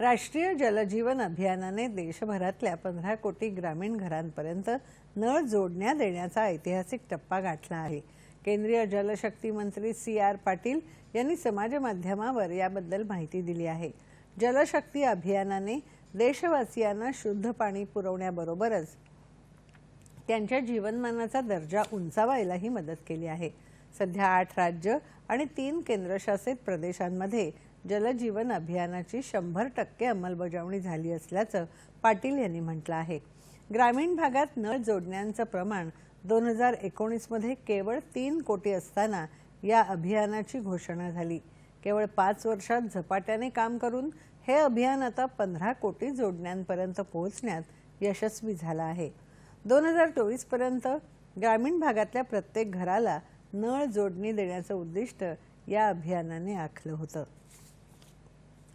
राष्ट्रीय जलजीवन अभियानाने देशभरातल्या पंधरा कोटी ग्रामीण घरांपर्यंत नळ जोडण्या देण्याचा ऐतिहासिक टप्पा गाठला आहे. केंद्रीय जलशक्ती मंत्री सी आर पाटील यांनी समाज माध्यमावर याबद्दल माहिती दिली आहे. जलशक्ती अभियानाने देशवासियांना शुद्ध पाणी पुरवण्याबरोबरच त्यांच्या जीवनमानाचा दर्जा उंचावायलाही मदत केली आहे. सध्या आठ राज्य आणि तीन केंद्रशासित प्रदेशांमध्ये जलजीवन अभियानाची शंभर टक्के अंमलबजावणी झाली असल्याचं पाटील यांनी म्हटलं आहे. ग्रामीण भागात नळ जोडण्यांचं प्रमाण दोन हजार एकोणीसमध्ये केवळ तीन कोटी असताना या अभियानाची घोषणा झाली. केवळ पाच वर्षात झपाट्याने काम करून हे अभियान आता पंधरा कोटी जोडण्यांपर्यंत पोहोचण्यात यशस्वी झालं आहे. दोन हजार चोवीसपर्यंत ग्रामीण भागातल्या प्रत्येक घराला नळ जोडणी देण्याचं उद्दिष्ट या अभियानाने आखलं होतं.